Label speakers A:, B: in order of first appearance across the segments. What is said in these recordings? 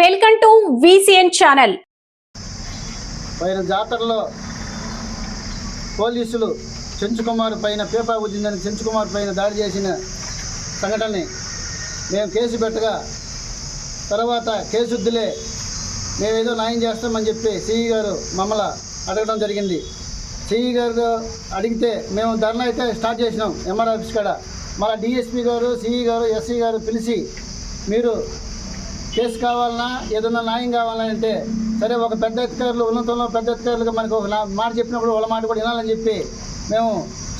A: Welcome to VCN channel.
B: పైన జాతరలో పోలీసులు చెంచుకుమార్ పైన పేపా ఉద్దిందని చెంచుకుమార్ పైన దాడి చేసిన సంఘటనని మేము కేసు పెట్టగా తర్వాత కేసు వద్దులే మేమేదో న్యాయం చేస్తామని చెప్పి సిఈ గారు మమ్మల్ని అడగడం జరిగింది. సిఈ గారు అడిగితే మేము ధర్నా అయితే స్టార్ట్ చేసినాం ఎంఆర్ ఆఫీస్ కాడ. మళ్ళీ డిఎస్పీ గారు సిఈ గారు ఎస్సీ గారు పిలిచి మీరు కేసు కావాలన్నా ఏదన్నా న్యాయం కావాలన్నా అంటే సరే ఒక పెద్ద అధికారులు ఉన్నతంలో పెద్ద అధికారులుగా మనకు ఒక నా- మాట చెప్పినప్పుడు వాళ్ళ మాట కూడా వినాలని చెప్పి మేము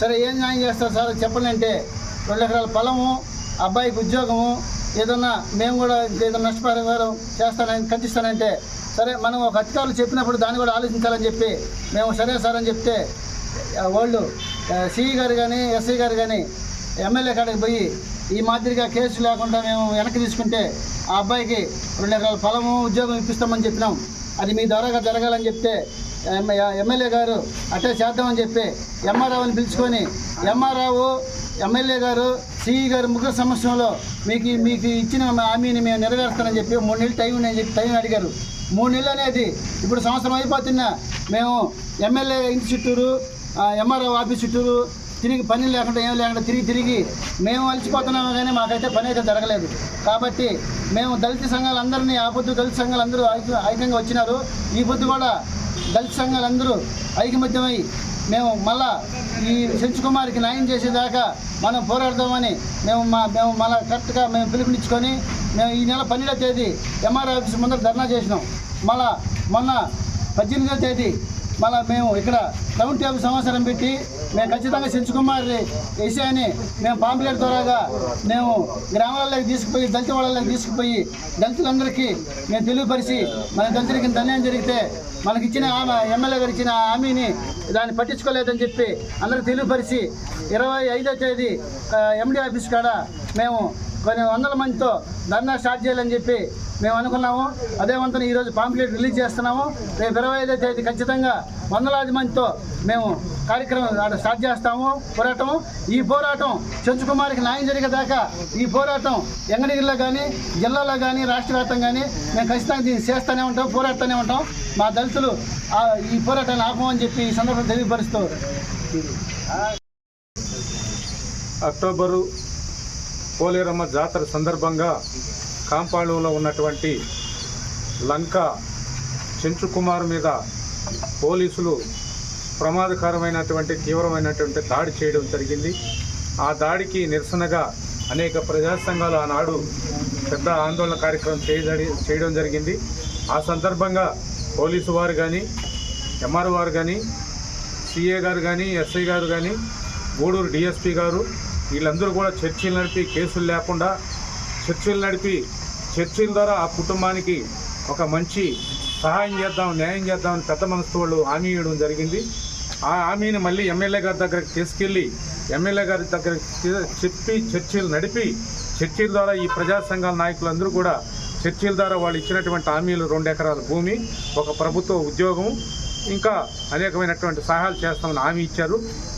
B: సరే ఏం న్యాయం చేస్తారు సార్ చెప్పండి అంటే రెండు ఎకరాల పొలము అబ్బాయికి ఉద్యోగము ఏదన్నా మేము కూడా ఏదైనా నష్టపరిహారం చేస్తానని కట్టిస్తానంటే సరే మనం ఒక అధికారులు చెప్పినప్పుడు దాన్ని కూడా ఆలోచించాలని చెప్పి మేము సరే సార్ అని చెప్తే వాళ్ళు సిఈ గారు కానీ ఎస్ఐ గారు కానీ ఎమ్మెల్యే కాడికి పోయి ఈ మాదిరిగా కేసు లేకుండా మేము వెనక్కి తీసుకుంటే ఆ అబ్బాయికి రెండు ఎకరాల పొలము ఉద్యోగం ఇప్పిస్తామని చెప్పినాం. అది మీ ద్వారాగా జరగాలని చెప్తే ఎమ్మెల్యే గారు అట్టే చేద్దామని చెప్పి ఎంఆర్ఆవుని పిలుచుకొని ఎంఆర్ఆవు ఎమ్మెల్యే గారు సిఈ గారు ముగ్గురు సమస్యలో మీకు మీకు ఇచ్చిన హామీని మేము నెరవేరుస్తానని చెప్పి మూడు నెలలు టైం అని చెప్పి టైం అడిగారు. మూడు నెలలు అనేది ఇప్పుడు సంవత్సరం అయిపోతున్నా మేము ఎమ్మెల్యే ఇంటి చుట్టూరు ఎంఆర్ఓ ఆఫీస్ చుట్టూరు తిరిగి పని లేకుండా ఏం లేకుండా తిరిగి తిరిగి మేము అలసిపోతున్నాము కానీ మాకైతే పని అయితే జరగలేదు. కాబట్టి మేము దళిత సంఘాలందరినీ ఆ పొద్దు దళిత సంఘాలందరూ ఐక్య ఐక్యంగా వచ్చినారు. ఈ పొద్దు కూడా దళిత సంఘాలందరూ ఐకమత్యమై మేము మళ్ళా ఈ కుమార్కి న్యాయం చేసేదాకా మనం పోరాడదామని మేము మా మేము మళ్ళా కరెక్ట్గా మేము పిలుపునిచ్చుకొని మేము ఈ నెల పన్నెండో తేదీ ఎంఆర్ ఆఫీస్ ముందర ధర్నా చేసినాం. మళ్ళా మొన్న పద్దెనిమిదో తేదీ మళ్ళీ మేము ఇక్కడ రౌండ్ టేబుల్ సమాచారం పెట్టి మేము ఖచ్చితంగా సెంచుకుమార్ విషయాన్ని మేము పాంప్లెట్ ద్వారాగా మేము గ్రామాలలోకి తీసుకుపోయి దళిత వాళ్ళకి తీసుకుపోయి దళితులందరికీ మేము తెలియపరిచి మన దళితులకి ఇంత అన్యాయం జరిగితే మనకి ఇచ్చిన ఆమె ఎమ్మెల్యే గారు ఇచ్చిన హామీని దాన్ని పట్టించుకోలేదని చెప్పి అందరికి తెలియపరిచి ఇరవై ఐదో తేదీ ఎండి ఆఫీస్ కాడ మేము కొన్ని వందల మందితో ధర్నా స్టార్ట్ చేయాలని చెప్పి మేము అనుకున్నాము. అదే వంతన ఈరోజు పాంప్లెట్ రిలీజ్ చేస్తున్నాము. రేపు ఇరవై ఐదో తేదీ ఖచ్చితంగా వందలాది మందితో మేము కార్యక్రమం స్టార్ట్ చేస్తాము. పోరాటం ఈ పోరాటం చెంచుకుమారికి న్యాయం జరిగేదాకా ఈ పోరాటం ఎంగడిగిరిలో కానీ జిల్లాలో కానీ రాష్ట్ర వ్యాప్తంగా కానీ మేము ఖచ్చితంగా దీన్ని చేస్తూనే ఉంటాం పోరాడుతూనే ఉంటాం. మా దళితులు ఈ పోరాటాన్ని ఆపమని చెప్పి ఈ సందర్భంగా తెలియపరుస్తూ
C: అక్టోబరు పోలేరమ్మ జాతర సందర్భంగా కాంపాళంలో ఉన్నటువంటి లంక చెంచుకుమార్ మీద పోలీసులు ప్రమాదకరమైనటువంటి తీవ్రమైనటువంటి దాడి చేయడం జరిగింది. ఆ దాడికి నిరసనగా అనేక ప్రజా సంఘాలు ఆనాడు పెద్ద ఆందోళన కార్యక్రమం చేయజడి చేయడం జరిగింది. ఆ సందర్భంగా పోలీసు వారు కానీ ఎంఆర్ వారు కానీ సిఏ గారు కానీ ఎస్ఐ గారు కానీ గూడూరు డిఎస్పీ గారు వీళ్ళందరూ కూడా చర్చలు నడిపి కేసులు లేకుండా చర్చలు నడిపి చర్చల ద్వారా ఆ కుటుంబానికి ఒక మంచి సహాయం చేద్దాం న్యాయం చేద్దామని పెద్ద మనసు వాళ్ళు హామీ ఇవ్వడం జరిగింది. ఆ హామీని మళ్ళీ ఎమ్మెల్యే గారి దగ్గరికి తీసుకెళ్ళి ఎమ్మెల్యే గారి దగ్గర చెప్పి చర్చలు నడిపి చర్చల ద్వారా ఈ ప్రజా సంఘాల నాయకులందరూ కూడా చర్చల ద్వారా వాళ్ళు ఇచ్చినటువంటి హామీలు రెండు ఎకరాల భూమి ఒక ప్రభుత్వ ఉద్యోగం ఇంకా అనేకమైనటువంటి సహాయాలు చేస్తామని హామీ ఇచ్చారు.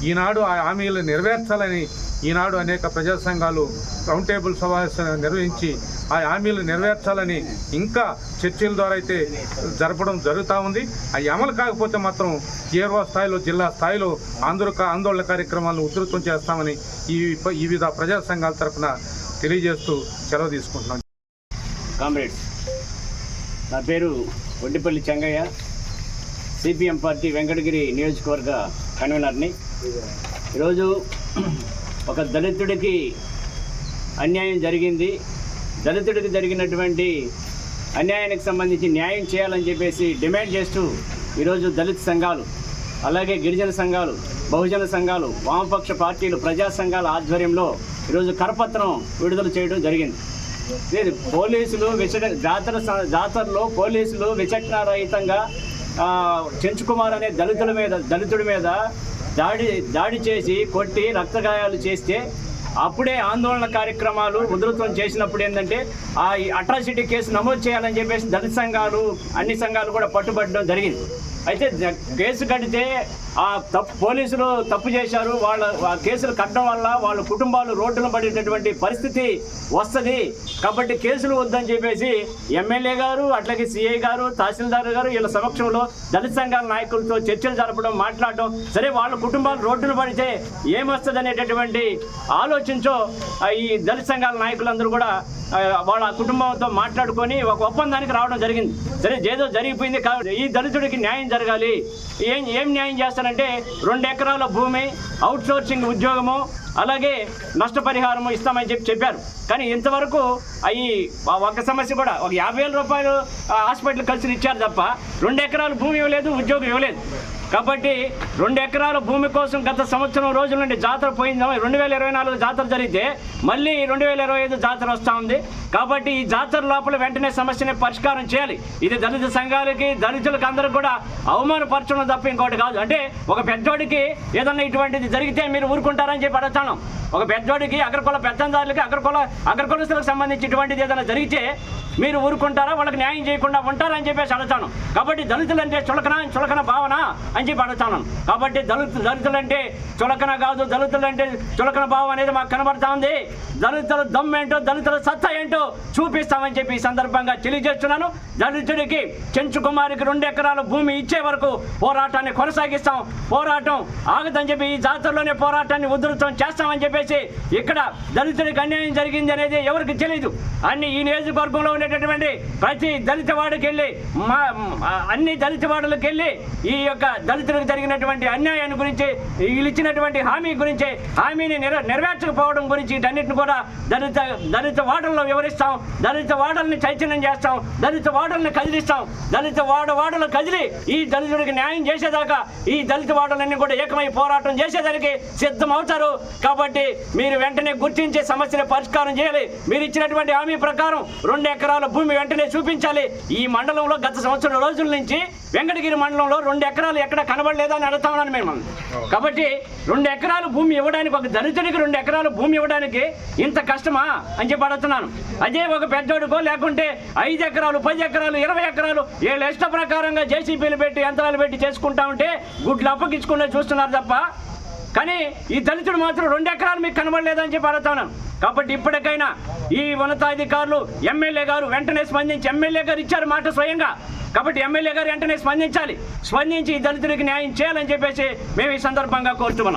C: ఈనాడు ఆ హామీలు నెరవేర్చాలని ఈనాడు అనేక ప్రజా సంఘాలు రౌండ్ టేబుల్ సమావేశం నిర్వహించి ఆ హామీలు నెరవేర్చాలని ఇంకా చర్చల ద్వారా అయితే జరపడం జరుగుతూ ఉంది. అవి అమలు కాకపోతే మాత్రం తీవ్ర స్థాయిలో జిల్లా స్థాయిలో ఆందోళన ఆందోళన కార్యక్రమాలను ఉధృతం చేస్తామని ఈ ఈ వివిధ ప్రజా సంఘాల తరఫున తెలియజేస్తూ సెలవు తీసుకుంటున్నాం.
D: కామ్రేడ్స్ నా పేరు ఒడ్డిపల్లి చెంగయ్య. సిపిఎం పార్టీ వెంకటగిరి నియోజకవర్గ కన్వీనర్ని. ఈరోజు ఒక దళితుడికి అన్యాయం జరిగింది. దళితుడికి జరిగినటువంటి అన్యాయానికి సంబంధించి న్యాయం చేయాలని చెప్పేసి డిమాండ్ చేస్తూ ఈరోజు దళిత సంఘాలు అలాగే గిరిజన సంఘాలు బహుజన సంఘాలు వామపక్ష పార్టీలు ప్రజా సంఘాల ఆధ్వర్యంలో ఈరోజు కరపత్రం విడుదల చేయడం జరిగింది. లేదు పోలీసులు విచట జాతర స- జాతరలో పోలీసులు విచక్షణారహితంగా చెంచుకుమార్ అనే దళితుల మీద దళితుడి మీద దాడి దాడి చేసి కొట్టి రక్తగాయాలు చేస్తే అప్పుడే ఆందోళన కార్యక్రమాలు ఉధృతం చేసినప్పుడు ఏంటంటే ఆ అట్రాసిటీ కేసు నమోదు చేయాలని చెప్పేసి దళిత సంఘాలు అన్ని సంఘాలు కూడా పట్టుబట్టడం జరిగింది. అయితే కేసు కడితే ఆ తప్పు పోలీసులు తప్పు చేశారు. వాళ్ళ కేసులు కట్టడం వల్ల వాళ్ళ కుటుంబాలు రోడ్డున పడేటటువంటి పరిస్థితి వస్తుంది. కాబట్టి కేసులు వద్దని చెప్పేసి ఎమ్మెల్యే గారు అట్లాగే సిఐ గారు తహసీల్దార్ గారు వీళ్ళ సమక్షంలో దళిత సంఘాల నాయకులతో చర్చలు జరపడం మాట్లాడడం సరే వాళ్ళ కుటుంబాలు రోడ్డున పడితే ఏమొస్తుంది అనేటటువంటి ఆలోచించో ఈ దళిత సంఘాల నాయకులందరూ కూడా వాళ్ళ కుటుంబంతో మాట్లాడుకొని ఒక ఒప్పందానికి రావడం జరిగింది. సరే ఏదో జరిగిపోయింది కాబట్టి ఈ దళితుడికి న్యాయం జరగాలి. ఏం ఏం న్యాయం చేస్తారంటే రెండు ఎకరాల భూమి అవుట్ సోర్సింగ్ ఉద్యోగము అలాగే నష్టపరిహారం ఇస్తామని చెప్పి చెప్పారు. కానీ ఇంతవరకు అవి ఒక సమస్య కూడా ఒక యాభై వేల రూపాయలు హాస్పిటల్ ఖర్చులు ఇచ్చారు తప్ప రెండు ఎకరాల భూమి ఇవ్వలేదు ఉద్యోగం ఇవ్వలేదు. కాబట్టి రెండు ఎకరాల భూమి కోసం గత సంవత్సరం రోజుల నుండి జాతర పోయింది. రెండు వేల ఇరవై నాలుగు జాతర జరిగితే మళ్ళీ రెండు వేల ఇరవై ఐదు జాతర వస్తూ ఉంది. కాబట్టి ఈ జాతర లోపల వెంటనే సమస్యని పరిష్కారం చేయాలి. ఇది దళిత సంఘాలకి దళితులకు అందరికి కూడా అవమానపరచడం తప్ప ఇంకోటి కాదు. అంటే ఒక పెద్దోడికి ఏదన్నా ఇటువంటిది జరిగితే మీరు ఊరుకుంటారని చెప్పి అడుగుతాను ఒక పెద్దోడికి అగ్రకుల పెద్దందారులకి అగ్రకుల అగ్రకులస్తులకు సంబంధించి ఇటువంటిది ఏదైనా జరిగితే మీరు ఊరుకుంటారా? వాళ్ళకి న్యాయం చేయకుండా ఉంటారని చెప్పేసి అడుగుతాను కాబట్టి దళితులు అంటే చులకన చులకన భావన అని చెప్పి అడుగుతాను కాబట్టి దళిత దళితులంటే చులకన కాదు దళితులంటే చులకన భావం అనేది మాకు కనబడతా ఉంది. దళితుల దమ్ ఏంటో దళితుల సత్తా ఏంటో చూపిస్తామని చెప్పి ఈ సందర్భంగా తెలియజేస్తున్నాను. దళితుడికి చెంచు కుమారికి రెండు ఎకరాల భూమి ఇచ్చే వరకు పోరాటాన్ని కొనసాగిస్తాం. పోరాటం ఆగదని చెప్పి ఈ జాతరలోనే పోరాటాన్ని ఉధృతం చేస్తామని చెప్పేసి ఇక్కడ దళితుడికి అన్యాయం జరిగింది అనేది ఎవరికి తెలియదు అన్ని ఈ నియోజకవర్గంలో ఉండేటటువంటి ప్రతి దళిత వాడికి వెళ్ళి మా అన్ని దళిత వాడులకు వెళ్ళి ఈ యొక్క దళితులకు జరిగినటువంటి అన్యాయాన్ని గురించి వీళ్ళు ఇచ్చినటువంటి హామీ గురించి హామీని నెర నెరవేర్చకపోవడం గురించి వీటన్నిటిని కూడా దళిత దళిత వాడల్లో వివరిస్తాం. దళిత వాడల్ని చైతన్యం చేస్తాం. దళిత వాడల్ని కదిలిస్తాం. దళిత వాడ వాడలు కదిలి ఈ దళితుడికి న్యాయం చేసేదాకా ఈ దళిత వాడలన్నీ కూడా ఏకమై పోరాటం చేసేదానికి సిద్ధం అవుతారు కాబట్టి మీరు వెంటనే గుర్తించే సమస్యను పరిష్కారం చేయాలి. మీరు ఇచ్చినటువంటి హామీ ప్రకారం రెండు ఎకరాల భూమి వెంటనే చూపించాలి. ఈ మండలంలో గత సంవత్సరం రోజుల నుంచి వెంకటగిరి మండలంలో రెండు ఎకరాలు ఎక్కడ కనబడలేదని అడుగుతా ఉన్నాను మేము కాబట్టి రెండు ఎకరాలు భూమి ఇవ్వడానికి ఒక దళితుడికి రెండు ఎకరాలు భూమి ఇవ్వడానికి ఇంత కష్టమా అని చెప్పి అడుగుతున్నాను. అదే ఒక పెద్దోడుకో లేకుంటే ఐదు ఎకరాలు పది ఎకరాలు ఇరవై ఎకరాలు ఏళ్ళ ఇష్ట ప్రకారంగా జేసీబీలు పెట్టి యంత్రాలు పెట్టి చేసుకుంటా ఉంటే గుడ్లు అప్పగించుకునే చూస్తున్నారు తప్ప. కానీ ఈ దళితుడు మాత్రం రెండు ఎకరాలు మీకు కనబడలేదని చెప్పి అడుగుతా కాబట్టి ఇప్పటికైనా ఈ ఉన్నతాధికారులు ఎమ్మెల్యే గారు వెంటనే స్పందించి ఎమ్మెల్యే గారు ఇచ్చారు మాట స్వయంగా. కాబట్టి ఎమ్మెల్యే గారు వెంటనే స్పందించాలి. స్పందించి దళితులకి దళితుడికి న్యాయం చేయాలని చెప్పేసి మేము ఈ సందర్భంగా కోరుతున్నాం